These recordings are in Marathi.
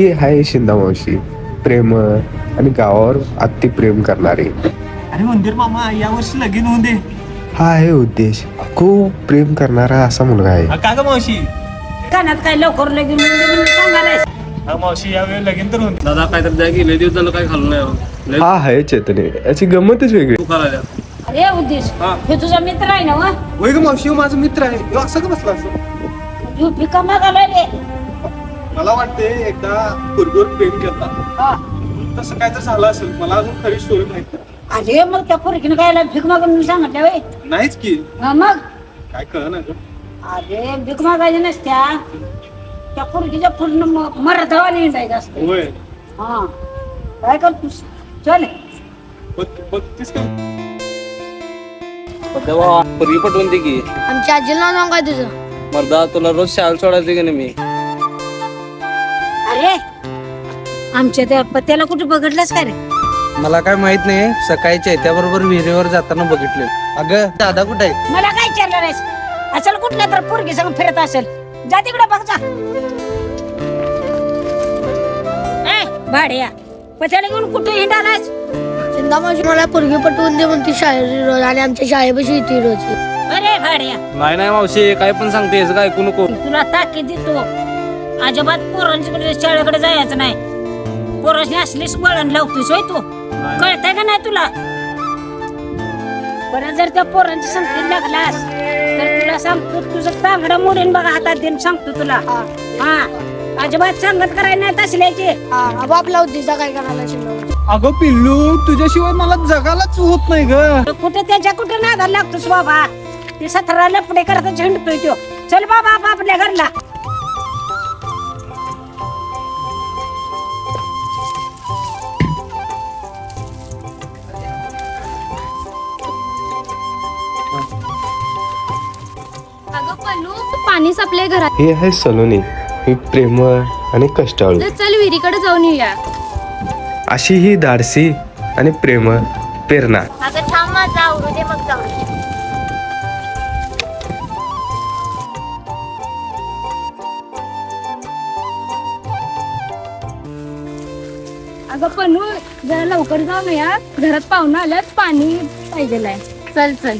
ही आहे शिंदा मावशी. प्रेम आणि गावावर अति प्रेम करणारी. अरे मंदिर मामा या वर्षी लगीन होऊन दे. हा आहे उद्देश. खूप प्रेम करणारा असा मुलगा आहे. का ग मावशी? कानात काय लवकर लगीन सांगायला हा मावशी यावेळी लगीन तर होऊन दे. दादा काय तर द्या की लय दिवस झालं काय खाल्लं नाही हो. लय हा आहे चेतने. याची गंमतच वेगळी. अरे उद्देश हा. हे तुझा मित्र आहे ना वा? वय ग मावशी हो, माझा मित्र आहे. ह्यो असं का बसला असं? तू पिका मागायला मला वाटते एकदा पूर्वीवर प्रेम केला हा. तसं काय तर झालं असेल मला अजून खरी स्टोरी माहीत नाही. अरे मग त्या पोरकीनं काय भीक मागून मी सांगितलं वय नाहीच की. मग? काय कळ ना अरे भीक मागायच्या नसत्या. त्या पोरकीच्या पूर्ण मराठवाने हिंडायचं असतं. होय. हा. काय करतोस? चल. बघ बघतीस का? पूर्वी पटवून दे की. आमच्या आजीला नाव काय तुझं. मर्दा तुला रोज शाळेला सोडायचं की नाही मी? अरे आमच्या त्या पत्याला कुठे बघितलंस का रे? मला काय माहीत नाही सकाळी चैत्याबरोबर विहिरीवर जाताना बघितले. अगं दादा कुठे आहे? मला काय विचारलं रेस असेल कुठल्या तर पोरगी संग फिरत असेल. जा तिकडे बघ जा. ए, भाड्या पत्याला घेऊन कुठे हिंडालास? चिंतामावशी मला पोरगी पटवून दे म्हणते शाळेत रोज आणि आमच्या शाळेपाशी येते रोज. अरे भाड्या. नाही नाही मावशी काय पण सांगते याचं काय ऐकू नको. तुला ताकीद देतो. अजिबात पोरांच्याकडे शाळेकडे जायचं नाही. पोरांनी असलीच वळण लावतोस होय तू. कळतंय का नाही तुला? परत जर त्या पोरांची संगतीत लागलास तर तुला सांगतो तुझं तांगडा मोडीन बघा हातात देऊन सांगतो तुला. हा. अजिबात सांगत करायला नाही तसल्याची. आपला उद्देशा काय करायला चिंतामावशी अगं पिल्लू तुझ्याशिवाय मला जगालाच होत नाही ग. कुठे त्याच्या कुठे नादाला लागतोस बाबा? ते सतरा लपडे करता झेंडतोय तो चल बाबा आप आपल्या घरला. पाणी सापले घरात हे आहे सलोनी. ही प्रेमळ आणि कष्टाळू. तर चल विहिरीकडे जाऊन येऊया. अशी ही धाडसी आणि प्रेमळ प्रेरणा अगं थांब माझा आवरू दे मग जाऊ अगं पल्लू जरा लवकर जाऊन या घरात पाहुणं आल्यात पाणी पाहिजे चल चल.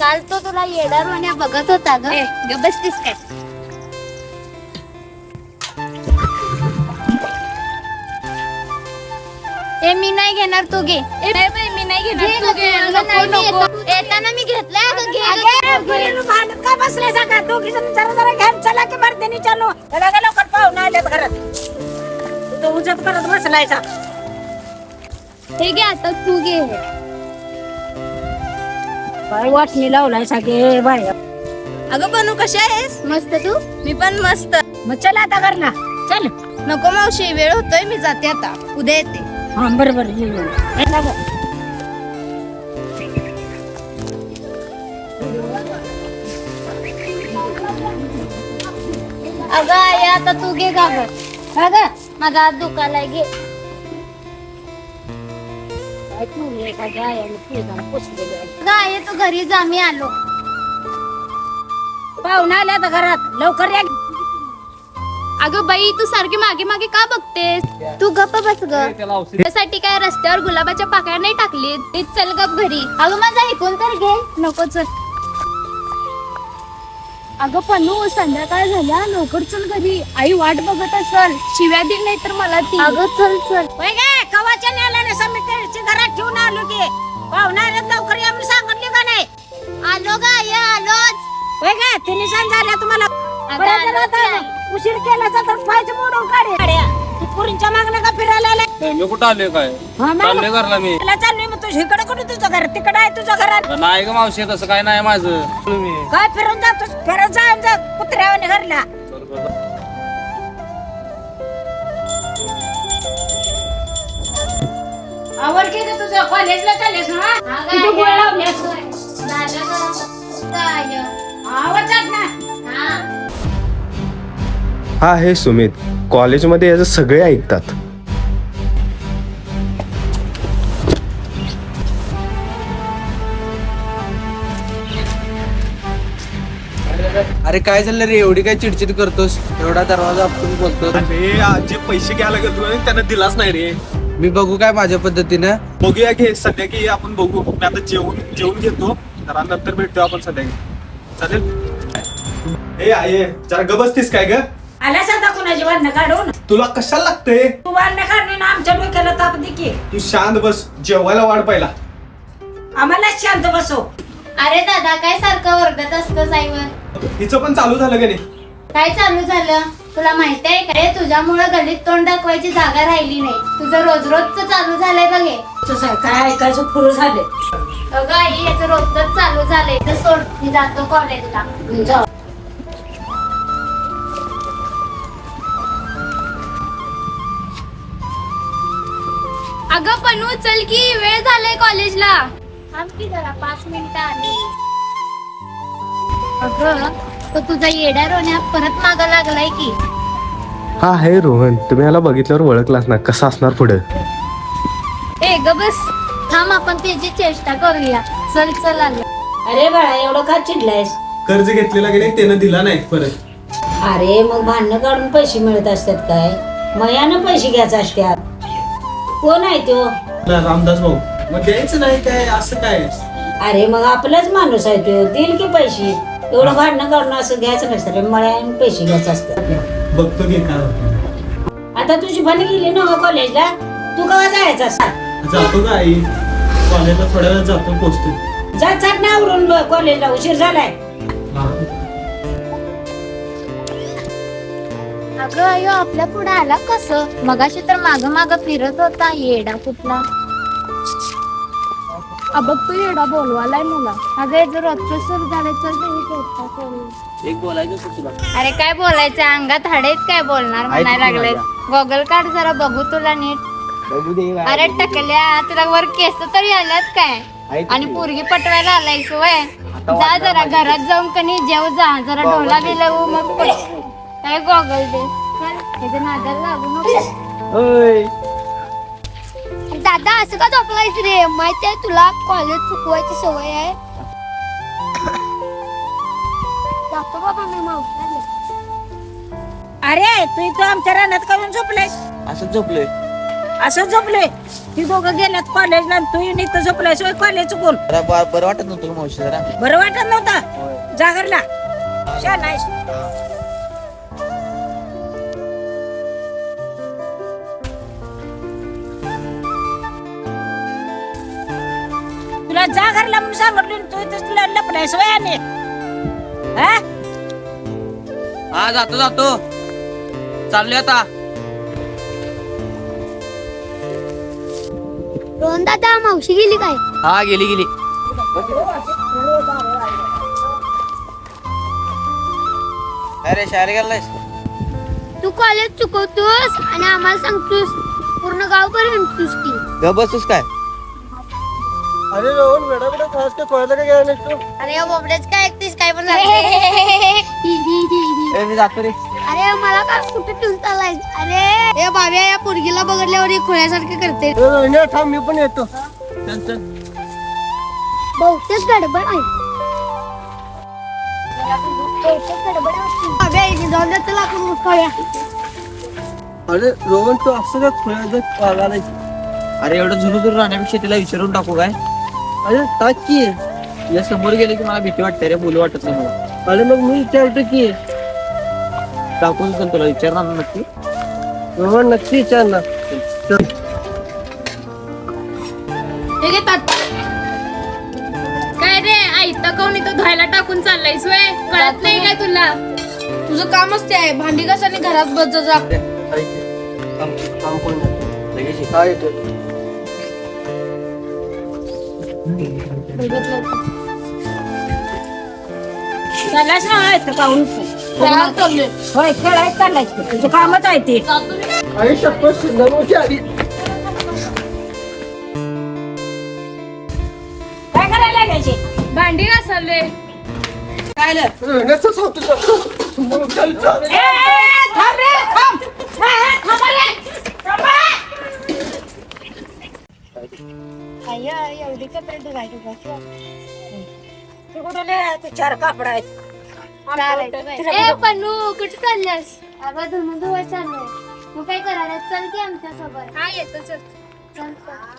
काल तो तुला येणार म्हणे बघत होता ग. बसतीस काय? ए मी नाही घेणार तू घे. ए नाही बाई, मी नाही घेणार तू घे. अगं, नको नाही, मी नको. येतो. येताना मी घेतलाय अगं घे अगे, गुरेनु भांडत काय बसले दोघी जण जरा जरा चला की मर्दिनी चालू. चला का लवकर पाहुणे घरात. तू तो उजत करत बसलायचा हे घे आता तू घे. बाय वाटणी लावलाय सगळे बाय अगं बनू कशी आहेस? मस्त तू? मी पण मस्त. मग चला आता घरला. चल. नको मावशी वेळ होतोय मी जाते आता. उद्या येते. हा बरोबर ना. अगं आई आता तू घे का ग का गं? माझा हात दुखायला घे. काय तू का गाय आणि ते जाऊन पुसलेलं आहे. अगं आई तू घरी जा मी आलो. पाहुणे आले आता घरात. लवकर या. अगं बाई तू सारखी मागे मागे का बघतेस? तू गप्प बस ग. त्याला औषध त्यासाठी काय रस्त्यावर गुलाबाच्या पाकळ्या नाही टाकली ते चल गप घरी. अगं माझा ऐकून तर घे. नको चल. अगं पन्नू संध्याकाळ झाल्या लवकर चल घरी. आई वाट बघत असल. शिव्या दिल नाही तर मला ती. अगं चल चल. होय गे कवाच्या नेल्याने समितीची घरात ठेवून आलो की. पाहुणे आले लवकर या मी सांगितली का नाही. आलो ग आई आलोच. होय गे तिने सांग झाल्या तुम्हाला. अगं, बरं झालं आलो आता. की. उशीर केल्याचा तर पाहिजे मोडून काढे. गाड्या. तू पुरींच्या मागणं का फिरायला आलाय? मी कुठं आलोय काय? हा. चाललोय घरला मी. तुला चाललोय मग तुझ्या इकडे कुठे तुझं घर? तिकडे आहे तुझं घरात नाही ग मावशी तसं काय नाही माझं. तुम्ही काय फिरून जातोस? फिरत जाऊन जा कुत्र्यावाने घरला. आवड की ग तुझं कॉलेजला चाललेस ना किती गोळ ना हा. आहे सुमित कॉलेजमध्ये याचं सगळे ऐकतात. अरे काय झालं रे? एवढी काय चिडचिड करतोस? एवढा दरवाजा आपण बोलतो अरे आज जे पैसे घ्यायला गेलो आणि त्यांना दिलाच नाही रे. मी बघू काय माझ्या पद्धतीनं. बघूया घे सध्या की आपण बघू. मी आता जेवून जेवून घेतो. जरा नंतर भेटतो आपण सध्या चालेल? ए आहे जरा गबसतीस काय ग? आल्यास आता कुणाची भांडणं काढून? तुला कशाला लागतंय? तू भांडणं काढून आमच्या डोक्याला ताप दे की. तू शांत बस. जेवायला वाढ पहिला. आम्हाला शांत बसव. अरे दादा काय सारखं ओरडत असतं साईवर? हिचं पण चालू झालं का नाही? काय चालू झालं? तुला माहिती आहे का रे तुझ्यामुळं गलीत तोंड दाखवायची जागा राहिली नाही. तुझं रोज रोजच चालू झालंय बघ. हे आहे, काय ऐकायचं पुरं झाले अगं आई याचं रोजच चालू झालंय. तर सोड मी जातो कॉलेजला. जाऊ अगं पनू चल की वेळ झालाय कॉलेजला. थांब की जरा पाच मिनिटं आली अगं तो तुझा येड्या रोण्यात परत मागा लागलाय की. हा आहे रोहन तुम्ही याला बघितल्यावर ओळखलाच ना कसा असणार पुढे? ए ग बस. थांब आपण त्याची चेष्टा करूया. चल चल आलं. अरे बाळा एवढं का चिडलायस? कर्ज घेतलेला की नाही त्यानं दिला नाही परत. अरे मग भांडणं काढून पैसे मिळत असतात काय? मयानं पैसे घ्यायचे असतात कोण आहे तो? रामदास भाऊ. मग द्यायचं नाही काय असं काय? अरे मग आपलाच माणूस आहे तो. देईल की पैसे? एवढं भांडणं काढून असं घ्यायचं नसतं रे मळ्यानं पैसे घ्यायचे असतात बघतो की काय होतं. आता तुझी भांडी गेली ना कॉलेजला? तू केव्हा जायचं सांग जातो का आई. कॉलेजला थोड्या वेळात जातो पोचतो. जा चट ना आवरून कॉलेजला उशीर झालाय. अगं अयो आपल्या पुढे आला कसं? मगाशी तर माग माग फिरत होता येडा कुठला? तू येडा बोलवालाय मला. अगं हे जर रोजचं सुरू झालं चेष्टा करू एक बोलायचं होतं तुला. अरे काय बोलायचं? अंगात हाडेच काय बोलणार म्हणायला लागले गॉगल काढ जरा बघू तुला नीट. अरे टकल्या तुला वर केस तरी आल्यात काय? आणि पोरगी पटवायला आलाय वय. जा जरा घरात जाऊन कनी जेव जा. जरा ढोला बिलवू मग पट- काय गॉगल दे? चल, ह्याच्या नादाला लागू नको. दादा असं का झोपलायच रे? माहिती आहे तुला कॉलेज चुकवायची सवय आहे. जातो बाबा मी मावशाला अरे तू इथं आमच्या रानात काढून झोपलेस असं झोपलोय. असं झोपले ती दोघं गेल्यात कॉलेजला आणि तू येऊन इथं झोपलायस होय कॉलेज चुकून बरं वाटत नव्हतं मावशी जरा. बरं वाटत नव्हता? जागरला. छान आहेस जागरला म्हणून सांगितलं तू तुला लपलायस वय आणि हा जातो जातो चाललोय आता रोहन दादा मावशी गेली काय हा गेली गेली अरे शाळेत गेलायस तू कॉलेज चुकवतोस आणि आम्हाला सांगतोस पूर्ण गाव हिंडतोस की ग बसूस काय अरे रोहन वेडा वेडा खास का गेला नाही अरे बोबड्याच काय ऐकतेस काय पण ए, मी जातो रे. अरे मला काय कुठे ठेवून चाललाय अरे ए बाब्या या पोरगीला बघडल्यावर खुळ्यासारखे करते. थांब मी पण येतो. बहुतेक गडबड आहे बहुतेक गडबड आहे. बाब्या इथे जाऊन द्या चला आपण. अरे रोहन तू असं वागायला अरे एवढं झुरू झुरू राहण्यापेक्षा तिला विचारून टाकू काय? अरे टाक की. या समोर गेले की मला भीती वाटते रे बोलू वाटत नाही मला. अरे मग मी विचारतो की. टाकून चल तुला विचारणार ना नक्की? रोहन नक्की विचारणार. हे. काय रे आयता कोण इथं धुवायला टाकून चाललायस वय? कळत नाही काय तुला? तुझं कामच ते आहे. भांडी कशाने घरात बस जा चाललास ना येतं पाहून होय खेळायच चाललायस तुझं कामच आहे ते काय करायला लागायचे भांडी घासाले ए, ए, थांब रे, थांब. ए, ए, थांबा रे, थांबा. एवढी कपडे धुवायची तू? ते चार कापड आहेत. ए पन्नू कुठे चालल्यास? अगं धुणं धुवाय चाललोय. मग काय करायला? चल की आमच्यासोबत हा येतो चल. चल चल.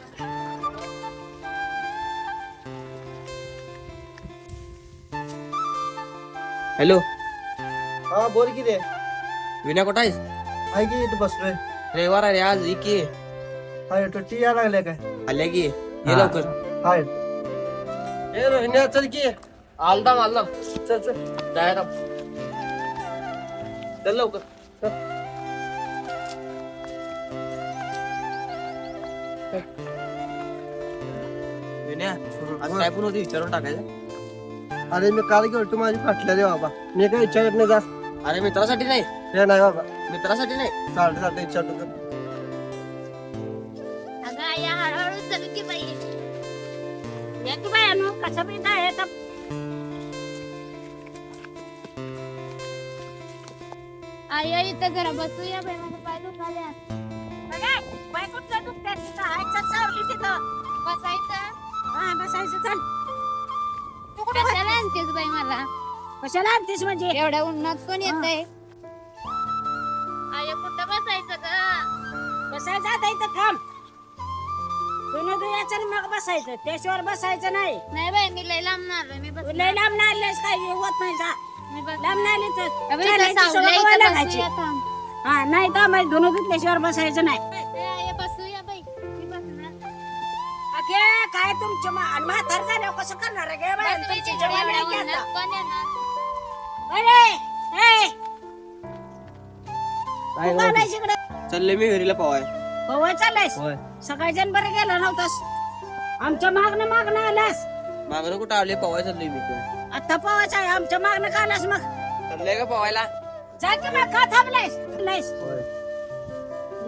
हॅलो. हा बोल की रे. विनय कुठं आहेस? आहे की इथं बसलोय. रविवार आहे रे आज ये की. हा येतो टी या लागल्या काय? आल्या की. ये. लवकर. हा. येतो. ए रोहिण्या चल की. आलदा आलदा चल चल. जायला चल लवकर. विनय आज काय पण होती विचारून टाकायचं? अरे मी काल गेलो माझी फाटल्या रे बाबा. मी काय विचारत नाही जा अरे मित्रासाठी नाही. हे नाही बाबा. मित्रासाठी नाही. चालतं चालतं विचारतो. कसं बी आहे तर आई आई जरा बसूया बाई माझं पाय दुखाल्या बघा, बाय कुठलं दुखतंय तिथं. हायचं सावली तिथं. बसायचं? हा बसायचं चल. तू कुठे कशाला आणतेस बाई मला? कशाला आणतीस म्हणजे? एवढ्या उन्हात कोण येतंय? आई कुठं बसायचं ग? बसायचं आता इथं थांब. दोन दुयाचं मग बसायचं. त्याच्यावर बसायचं नाही. नाही बाई मी लय लांब आलोय मी बस लय लांब नाही काय? होत नाही जा. मी बस लांब नाही तर अबे, इथं चालायची सावल्या सवय इथं लागायची. बसूया थांब. हा नाही तर मग दोन घेतल्याशिवाय बसायचं नाही. ए, आई, बसूया बाई मी बसणार. अगे काय तुमच्या मा- आणि म्हातार झाल्यावर कसं करणार आहे गे बाई? तुमची तिकडे जवानी एवढ्या आहे की उन्हात आता? अरे ए, तू का नाही मी घरीला पवाय. होय चाललायस होय. सकाळी जण बरं गेला नव्हतास? आमच्या मागणं मागणं आलास मागणं कुठं आले? पवाय चाललोय मी तर आता पवायचं आहे आमच्या मागणं का आलास मग? चाललंय का पवायला जा की मग का थांबलायस? थांबलायस?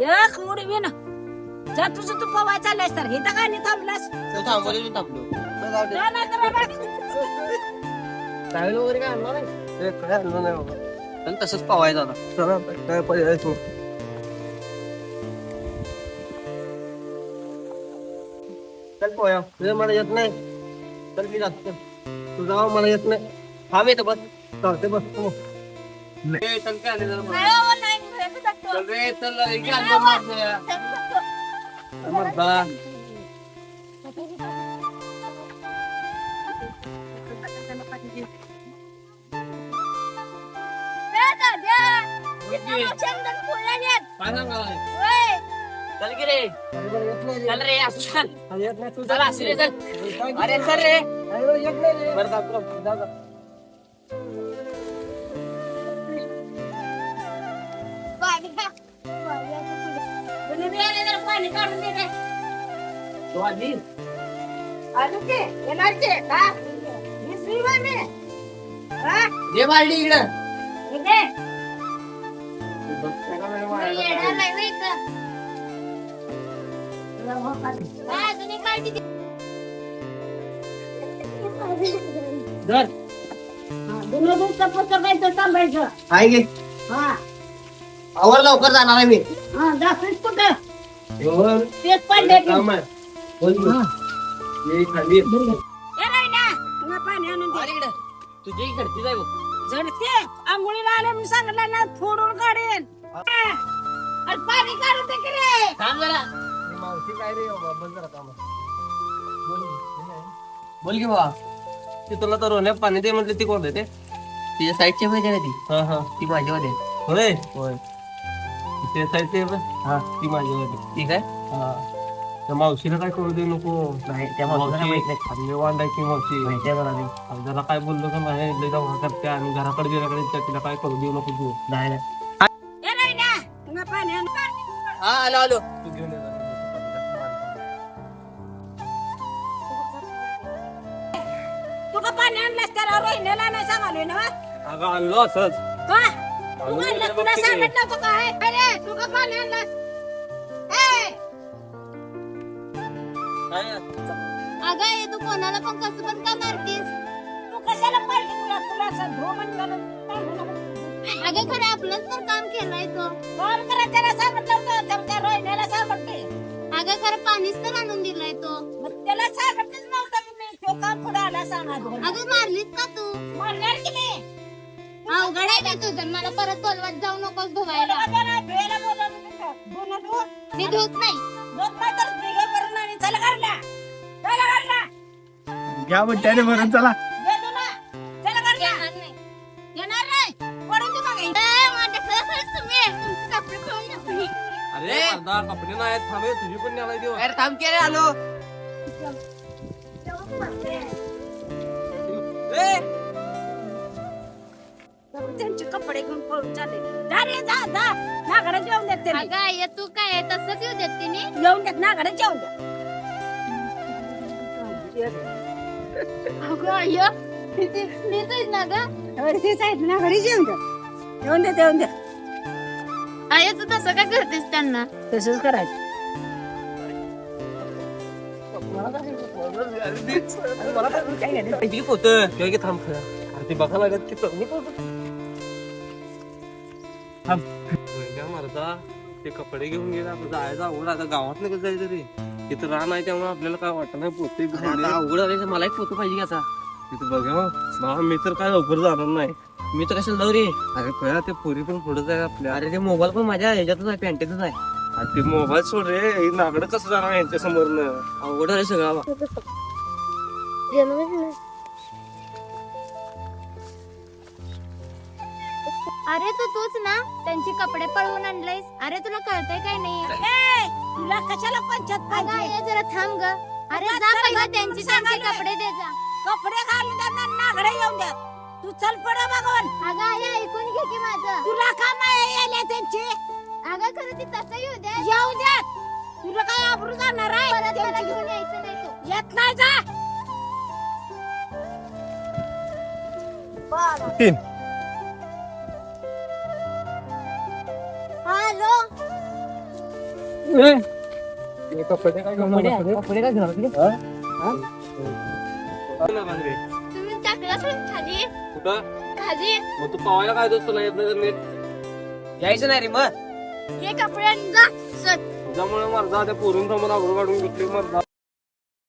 एक उडवी ना जा तुझं तू पवाय चाललायस तर. इथं काय नाही थांबलास? तो थांबवले मी थांबलो. जा नाही तर बाबा. ट्रॅव्हल वगैरे काय आणणार नाही? काय आणलं नाही बाबा. पण तसंच पवायचं आता. चला काय पर्याय चल नाही. चल मी जातो चल. तुझं गाव मला येत नाही थांब येतो बस चालते बस तू ए, चल काय आले जरा मला. नाही बाबा, नाही, मी येतो टाकतो. चल रे चल रे, इकडे आलो मारतोय. मर्दा. ए, दाद्या, इथं बघ, चल की रे. चल रे असं चल चल असं रे चल अरे चल रे बरं, जा, जा. पाणी काढून दे रे. तू आली आलू की? येणारचे का? दिसली बा मी. हा? दे बालडी इकडं इथे. मी येणार नाही बाई आहे आवर लवकर जाणार आहे मी. हा. काम आहे. बोल. ये खाली. ये. तुझी घरची जाय बघ. झडते आंघोळीला आले म्हणून सांगितलं ना फोडून काढेन. हा. आणि पाणी काढून दे की रे. थांब जरा. मावशी काय रे बाबा बंद जरा काम बोल की. बोल की बाबा ते तुला तर रोण्यात पाणी दे म्हटलं ती कोण देते तिच्या साईडची माहिती ना ती? हा हा. ती माझ्यामध्ये होय? होय. ते साईड ते हा. ती माझी होती ठीक आहे हा. त्या मावशीला काय करू दे नको. नाही त्या मावशीला माहीत नाही. खाल्ले वांडायची मावशी. माहिती आहे मला नाही आणि जरा काय बोललो का नाही लय दवा करते आणि घराकडे गेल्याकडे त्या तिला काय करू देऊ नको तू. नाही हा आलो आलो. तू. तू अगं आणलो असंच. का तू तुला काय? अरे तू का पाणी आणलंस ए, काय? अगं हे तू कोणाला पण कसं पण का मारतीस? तू कशाला पाहिजे तुला? तुला असं धो म्हणलं अगं खरं आपलंच तर काम केलंय तो. काम करा त्याला सांगितलं होतं त्या रोहिण्याला सांगितले. अगं खरं पाणीच तर आणून दिलंय तो. मग त्याला सांगितलंच नव्हतं की मी. तो काम पुढे आला सांगा. अगं मारलीस का तू? म्हणणार की मी अवघड आहे का तुझं. मला परत बोलवत जाऊ नकोस धुवायला. मी धुत नाही. घ्या म्हणते भरून चला. येणार नाही. येणार नाही. पडून दे बघा. ए, माझ्या खरंच तुम्ही तुमचे कपडे नाही थांबे तुझी पण न्यायला देऊ अरे थांब की रे आलो. त्यांचे कपडे घेऊन पळून चालले. जा रे जा जा. नागडे जेवून देत त्यांनी. अगं आई तू काय तसंच येऊ देत तिने? जेवून देत नागडे जेवून देत. अगं मीच आहेत ना ग? तेच आहेत नागडे जेवून देत. आई तू तसं काय करतेस त्यांना? तसंच करायचं. होत थांब ते बघा लागत ते थांब. मारता ते कपडे घेऊन गेले आपण जायचं अवघड. आता गावात नाही कसं जायचं रे? तिथं रान आहे त्यामुळे आपल्याला काय वाटत नाही पोते अवघड आले मला एक फोटो पाहिजे आता. तिथं बघा मी तर काय लवकर जाणार नाही. मी तर कशाला जाऊ रे? अरे कळा ते पोरी पण पुढे आहे आपल्या. अरे ते मोबाईल पण माझ्या ह्याच्यातच आहे पॅन्टेतच आहे. अरे ते मोबाईल सोड रे. हे नागडं कसं जाणार यांच्या समोर अवघड आले सगळं अरे तू तूच ना त्यांची कपडे पळवून आणलंयस. अरे तुला कळतंय काय नाही? ए, तुला कशाला पंचायत अगं पाहिजे? आई जरा थांब ग. अरे जा चल पहिला गं, त्यांची सांगायला. कपडे दे जा. कपडे घालून देणार नागडे येऊन द्यात तू चल पड बघून. अगं आई ऐकून घे की माझं. तुला का माया यायला त्यांची? अगं खरं ती तसं येऊ दे. येऊ द्यात तुला काय आबरू जाणार आहे? परत मला त्यांची? घेऊन यायचं नाही तू. येत नाही जा. तीन. कपडे काय तुम्ही टाकला खाली. कुठं? खाली. मग तू पवायला काय दोस्त नाही येत नाही तर यायचं नाही रे मग. हे कपडे आणि जा सर त्यामुळे मरदा त्या पोरून समोर आगरू काढून घेतली मरदा